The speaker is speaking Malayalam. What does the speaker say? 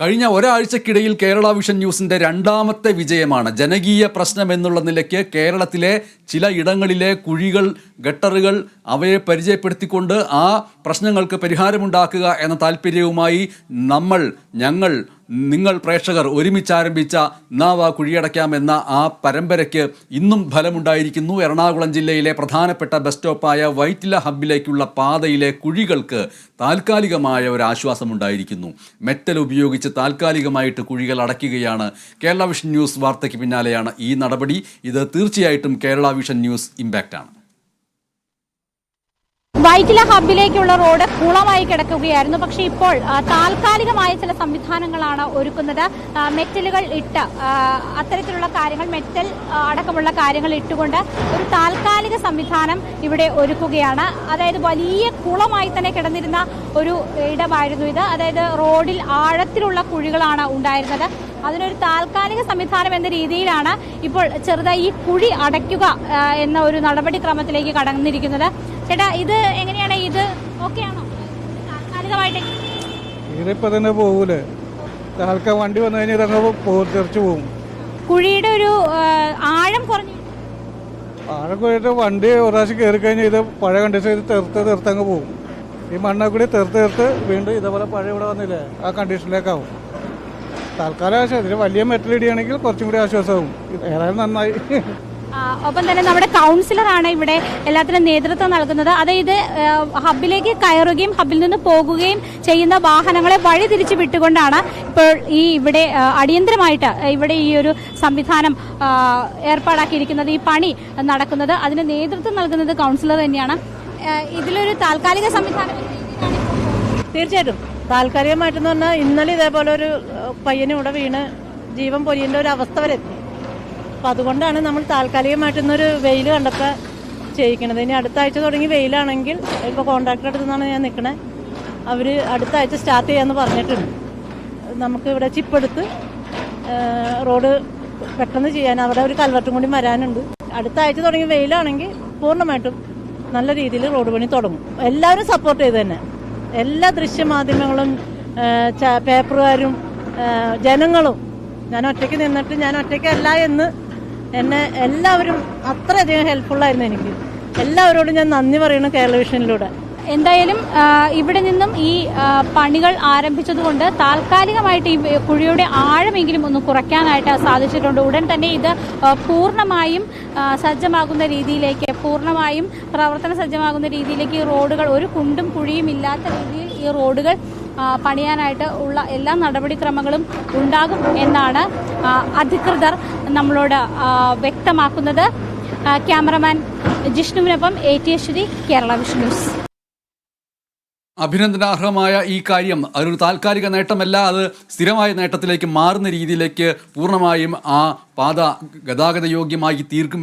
കഴിഞ്ഞ ഒരാഴ്ചക്കിടയിൽ കേരള വിഷൻ ന്യൂസിന്റെ രണ്ടാമത്തെ വിജയമാണ്. ജനകീയ പ്രശ്നം എന്നുള്ള നിലയ്ക്ക് കേരളത്തിലെ ചില ഇടങ്ങളിലെ കുഴികൾ ഗട്ടറുകൾ അവയെ പരിചയപ്പെടുത്തിക്കൊണ്ട് ആ പ്രശ്നങ്ങൾക്ക് പരിഹാരമുണ്ടാക്കുക എന്ന താല്പര്യവുമായി നമ്മൾ ഞങ്ങൾ നിങ്ങൾ പ്രേക്ഷകർ ഒരുമിച്ച് ആരംഭിച്ച നാവ കുഴിയടയ്ക്കാം എന്ന ആ പരമ്പരയ്ക്ക് ഇന്നും ഫലമുണ്ടായിരിക്കുന്നു. എറണാകുളം ജില്ലയിലെ പ്രധാനപ്പെട്ട ബസ് സ്റ്റോപ്പായ വൈറ്റില ഹബ്ബിലേക്കുള്ള പാതയിലെ കുഴികൾക്ക് താൽക്കാലികമായ ഒരു ആശ്വാസമുണ്ടായിരിക്കുന്നു. മെറ്റൽ ഉപയോഗിച്ച് താൽക്കാലികമായിട്ട് കുഴികൾ അടയ്ക്കുകയാണ്. കേരള വിഷൻ ന്യൂസ് വാർത്തയ്ക്ക് പിന്നാലെയാണ് ഈ നടപടി. ഇത് തീർച്ചയായിട്ടും കേരള വിഷൻ ന്യൂസ് ഇമ്പാക്റ്റാണ്. വൈറ്റില ഹബിലേക്കുള്ള റോഡ് കുളമായി കിടക്കുകയായിരുന്നു. പക്ഷേ ഇപ്പോൾ താൽക്കാലികമായ ചില സംവിധാനങ്ങളാണ് ഒരുക്കുന്നത്. മെറ്റലുകൾ ഇട്ട് അത്തരത്തിലുള്ള കാര്യങ്ങൾ മെറ്റൽ അടക്കമുള്ള കാര്യങ്ങൾ ഇട്ടുകൊണ്ട് ഒരു താൽക്കാലിക സംവിധാനം ഇവിടെ ഒരുക്കുകയാണ്. അതായത് വലിയ കുളമായി തന്നെ കിടന്നിരുന്ന ഒരു ഇടമായിരുന്നു ഇത്. അതായത് റോഡിൽ ആഴത്തിലുള്ള കുഴികളാണ് ഉണ്ടായിരുന്നത്. അതിനൊരു താൽക്കാലിക സംവിധാനം എന്ന രീതിയിലാണ് ഇപ്പോൾ ചെറുതായി ഈ കുഴി അടയ്ക്കുക എന്ന ഒരു നടപടിക്രമത്തിലേക്ക് കടന്നിരിക്കുന്നത്. ചേട്ടാ ഇത് എങ്ങനെയാണ്? ഇത് ഓക്കെ ആണോ? താൽക്കാലികമായിട്ട് ഇതിപ്പോ തന്നെ പോകൂലേ താൽക്കാ വണ്ടി വന്നു കഴിഞ്ഞാൽ ഇതങ്ങ് പോകും പോകും കുഴിയുടെ ഒരു ആഴം കുറഞ്ഞു. ആഴം പോയിട്ട് വണ്ടി ഒരു പ്രാവശ്യം കയറി കഴിഞ്ഞാൽ ഇത് പഴയ കണ്ടീഷൻ ഇത് തെർത്ത് തെറുത്തങ്ങ് പോകും ഈ മണ്ണെ കൂടി തെർത്ത് തെർത്ത് വീണ്ടും ഇതേപോലെ പഴയ ഇവിടെ വന്നില്ലേ ആ കണ്ടീഷനിലേക്കാവും തൽക്കാലം ആവശ്യം ഇതിന് വലിയ മെറ്റൽ ഇടിയാണെങ്കിൽ കുറച്ചും കൂടി ആശ്വാസമാകും ഏതായാലും നന്നായി. ഒപ്പം തന്നെ നമ്മുടെ കൗൺസിലറാണ് ഇവിടെ എല്ലാത്തിനും നേതൃത്വം നൽകുന്നത്. അതായത് ഹബിലേക്ക് കയറുകയും ഹബിൽ നിന്ന് പോകുകയും ചെയ്യുന്ന വാഹനങ്ങളെ വഴി തിരിച്ചു വിട്ടുകൊണ്ടാണ് ഇപ്പോൾ ഈ ഇവിടെ അടിയന്തരമായിട്ട് ഇവിടെ ഈ ഒരു സംവിധാനം ഏർപ്പാടാക്കിയിരിക്കുന്നത് ഈ പണി നടക്കുന്നത്. അതിന് നേതൃത്വം നൽകുന്നത് കൗൺസിലർ തന്നെയാണ്. ഇതിലൊരു താൽക്കാലിക സംവിധാനം തീർച്ചയായിട്ടും. താൽക്കാലികമായിട്ടെന്ന് പറഞ്ഞാൽ ഇന്നലെ ഇതേപോലെ ഒരു പയ്യനും ഇവിടെ വീണ് ജീവൻ പൊരിയേണ്ട ഒരു അവസ്ഥ വരെ എത്തി. അപ്പം അതുകൊണ്ടാണ് നമ്മൾ താൽക്കാലികമായിട്ട് ഇന്നൊരു വെയിൽ കണ്ടപ്പോൾ ചെയ്യിക്കണത്. ഇനി അടുത്ത ആഴ്ച തുടങ്ങി വെയിലാണെങ്കിൽ ഇപ്പോൾ കോൺട്രാക്ടർ അടുത്ത് നിന്നാണ് ഞാൻ നിൽക്കണേ അവർ അടുത്ത ആഴ്ച സ്റ്റാർട്ട് ചെയ്യാമെന്ന് പറഞ്ഞിട്ടുണ്ട്. നമുക്ക് ഇവിടെ ചിപ്പെടുത്ത് റോഡ് പെട്ടെന്ന് ചെയ്യാൻ അവിടെ ഒരു കൽവട്ടും കൂടി വരാനുണ്ട്. അടുത്ത ആഴ്ച തുടങ്ങി വെയിലാണെങ്കിൽ പൂർണമായിട്ടും നല്ല രീതിയിൽ റോഡ് പണി തുടങ്ങും. എല്ലാവരും സപ്പോർട്ട് ചെയ്ത് തന്നെ എല്ലാ ദൃശ്യമാധ്യമങ്ങളും പേപ്പറുകാരും ജനങ്ങളും ഞാൻ ഒറ്റയ്ക്ക് നിന്നിട്ട് ഞാൻ ഒറ്റയ്ക്കല്ല എന്ന് എന്നെ എല്ലാവരും അത്രയധികം ഹെൽപ്ഫുള്ളായിരുന്നു എനിക്ക്. എല്ലാവരോടും ഞാൻ നന്ദി പറയുന്നു കേരള വിഷനിലൂടെ എന്തായാലും ഇവിടെ നിന്നും ഈ പണികൾ ആരംഭിച്ചതുകൊണ്ട് താൽക്കാലികമായിട്ട് ഈ കുഴിയുടെ ആഴമെങ്കിലും ഒന്ന് കുറയ്ക്കാനായിട്ട് സാധിച്ചിട്ടുണ്ട്. ഉടൻ തന്നെ ഇത് പൂർണമായും സജ്ജമാകുന്ന രീതിയിലേക്ക് പൂർണമായും പ്രവർത്തന സജ്ജമാകുന്ന രീതിയിലേക്ക് ഈ റോഡുകൾ ഒരു കുണ്ടും കുഴിയും ഇല്ലാത്ത രീതിയിൽ ഈ റോഡുകൾ പണിയാനായിട്ട് ഉള്ള എല്ലാ നടപടിക്രമങ്ങളും ഉണ്ടാകും എന്നാണ് അധികൃതർ നമ്മളോട് വ്യക്തമാക്കുന്നത്. ക്യാമറമാൻ ജിഷ്ണുവിനൊപ്പം എ ടി അശ്വതി കേരള വിഷ്ണുസ് അഭിനന്ദനാർഹമായ ഈ കാര്യം. അതൊരു താൽക്കാലിക നേട്ടമല്ല അത് സ്ഥിരമായ നേട്ടത്തിലേക്ക് മാറുന്ന രീതിയിലേക്ക് പൂർണമായും ആ പാത ഗതാഗത യോഗ്യമായി തീർക്കും